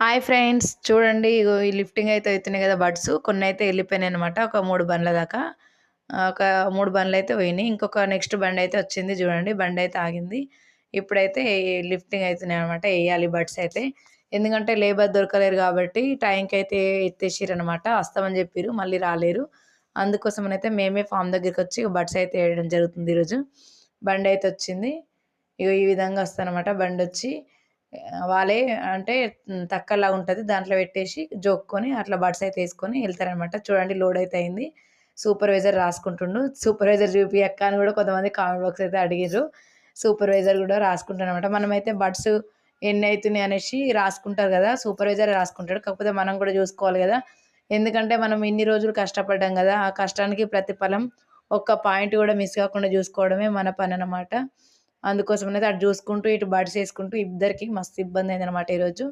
Hi friends చూడండి ఇగో ఈ lifting అయితే అవుతున్నాయి కదా బడ్స్. కొన్ని అయితే వెళ్ళిపోయినాయి అనమాట ఒక మూడు బండ్ల దాకా. ఒక మూడు బండ్లు అయితే పోయినాయి. ఇంకొక నెక్స్ట్ బండి అయితే వచ్చింది చూడండి బండి అయితే ఆగింది. ఇప్పుడైతే లిఫ్టింగ్ అవుతున్నాయి అనమాట వేయాలి బడ్స్ అయితే. ఎందుకంటే లేబర్ దొరకలేరు కాబట్టి టైంకి అయితే ఎత్తేసిరు అనమాట వస్తామని చెప్పారు మళ్ళీ రాలేరు. అందుకోసం అయితే మేమే ఫామ్ దగ్గరికి వచ్చి బడ్స్ అయితే వేయడం జరుగుతుంది ఈరోజు. బండి అయితే వచ్చింది. ఇగో ఈ విధంగా వస్తానమాట బండి వచ్చి వాళ్ళే అంటే తక్కలా ఉంటుంది. దాంట్లో పెట్టేసి జోక్కొని అట్లా బడ్స్ అయితే వేసుకొని వెళ్తారనమాట. చూడండి లోడ్ అయితే అయింది. సూపర్వైజర్ రాసుకుంటుండు. సూపర్వైజర్ చూపి అక్క అని కూడా కొంతమంది కామెంట్ బాక్స్ అయితే అడిగారు సూపర్వైజర్ కూడా రాసుకుంటారనమాట. మనమైతే బడ్స్ ఎన్ని అవుతున్నాయి అనేసి రాసుకుంటారు కదా. సూపర్వైజర్ రాసుకుంటాడు. కాకపోతే మనం కూడా చూసుకోవాలి కదా. ఎందుకంటే మనం ఇన్ని రోజులు కష్టపడ్డాం కదా. ఆ కష్టానికి ప్రతిఫలం ఒక్క పాయింట్ కూడా మిస్ కాకుండా చూసుకోవడమే మన పని అనమాట అందుకోసం అయితే అటు చూసుకుంటూ ఇటు బడ్స్ వేసుకుంటూ ఇద్దరికి మస్తు ఇబ్బంది అయింది అనమాట ఈరోజు.